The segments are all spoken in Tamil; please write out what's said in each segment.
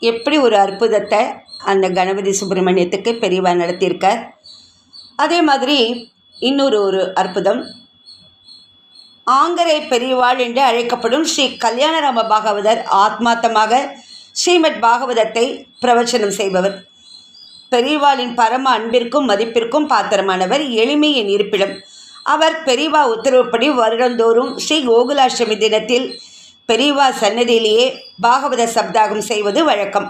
எப்படி ஒரு அற்புதத்தை அந்த கணபதி சுப்பிரமணியத்துக்கு பெரியவா நடத்தியிருக்கார்? அதே மாதிரி இன்னொரு ஒரு அற்புதம். ஆங்கரை பெரியவாள் என்று அழைக்கப்படும் ஸ்ரீ கல்யாணராம பாகவதர் ஆத்மாத்தமாக ஸ்ரீமத் பாகவதத்தை பிரவச்சனம் செய்பவர். பெரியவாளின் பரம அன்பிற்கும் மதிப்பிற்கும் பாத்திரமானவர் எளிமையின் இருப்பிடம். அவர் பெரியவா உத்தரவுப்படி வருடந்தோறும் ஸ்ரீ கோகுலாஷ்டமி தினத்தில் பெரியவா சன்னதியிலேயே பாகவத சப்தாகம் செய்வது வழக்கம்.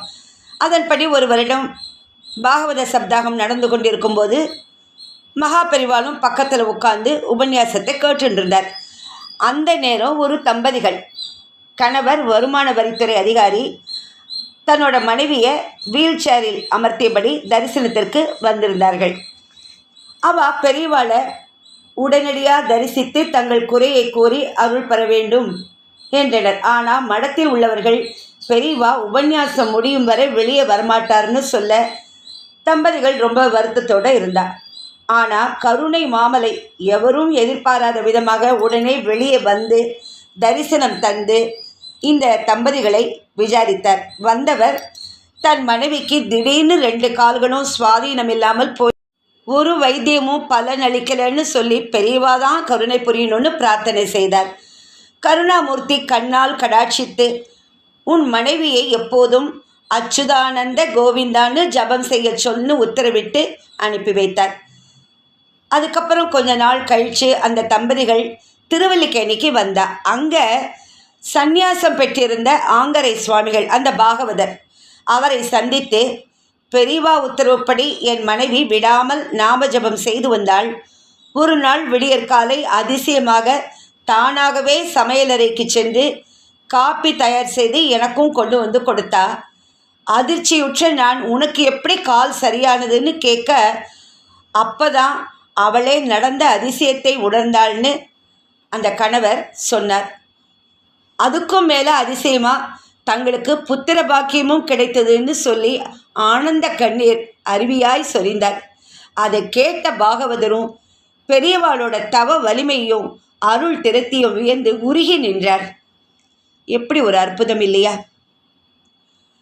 அதன்படி ஒரு வருடம் பாகவத சப்தாகம் நடந்து கொண்டிருக்கும்போது மகா பெரிவாலும் பக்கத்தில் உட்கார்ந்து உபன்யாசத்தை கேட்டுருந்தார் அந்த நேரம் ஒரு தம்பதிகள் கணவர் வருமான வரித்துறை அதிகாரி தன்னோட மனைவியை வீல் சேரில் அமர்த்தியபடி தரிசனத்திற்கு வந்திருந்தார்கள். அவ பெரியவாளை உடனடியாக தரிசித்து தங்கள் குறையை கூறி அருள் பெற வேண்டும். என்றனர். ஆனால் மடத்தில் உள்ளவர்கள் பெரியவா உபன்யாசம் முடியும் வரை வெளியே வரமாட்டார்னு சொல்ல தம்பதிகள் ரொம்ப வருத்தத்தோடு இருந்தார். ஆனால் கருணை மாமலை எவரும் எதிர்பாராத விதமாக உடனே வெளியே வந்து தரிசனம் தந்து இந்த தம்பதிகளை விசாரித்தார். வந்தவர் தன் மனைவிக்கு திடீர்னு ரெண்டு கால்களும் சுவாதீனம் இல்லாமல் போய் ஒரு வைத்தியமும் பலன் அளிக்கலைன்னு சொல்லி பெரியவா தான் கருணை புரியணும்னு பிரார்த்தனை செய்தார். கருணாமூர்த்தி கண்ணால் கடாட்சித்து உன் மனைவியை எப்போதும் அச்சுதானந்த கோவிந்தான்னு ஜபம் செய்ய சொன்னு உத்தரவிட்டு அனுப்பி வைத்தார். அதுக்கப்புறம் கொஞ்ச நாள் கழித்து அந்த தம்பதிகள் திருவல்லிக்கேணிக்கு வந்தா. அங்கே சந்நியாசம் பெற்றிருந்த ஆங்கரை சுவாமிகள் அந்த பாகவதர் அவரை சந்தித்து பெரியவா உத்தரவுப்படி என் மனைவி விடாமல் நாம ஜபம் செய்து வந்தாள். ஒரு நாள் விடியற்காலை அதிசயமாக தானாகவே சமையலறைக்கு சென்று காப்பி தயார் செய்து எனக்கும் கொண்டு வந்து கொடுத்தா. அதிர்ச்சியுற்ற நான் உனக்கு எப்படி கால் சரியானதுன்னு கேட்க அப்பதான் அவளே நடந்த அதிசயத்தை உணர்ந்தாள்னு அந்த கணவர் சொன்னார். அதுக்கும் மேலே அதிசயமா? தங்களுக்கு புத்திர பாக்கியமும் கிடைத்ததுன்னு சொல்லி ஆனந்த கண்ணீர் அருவியாய் சொரிந்தார் அதை கேட்ட பாகவதரும் பெரியவாளோட தவ வலிமையும் அருள் திறத்தியும் வியந்து உருகி நின்றார். எப்படி ஒரு அற்புதம் இல்லையா?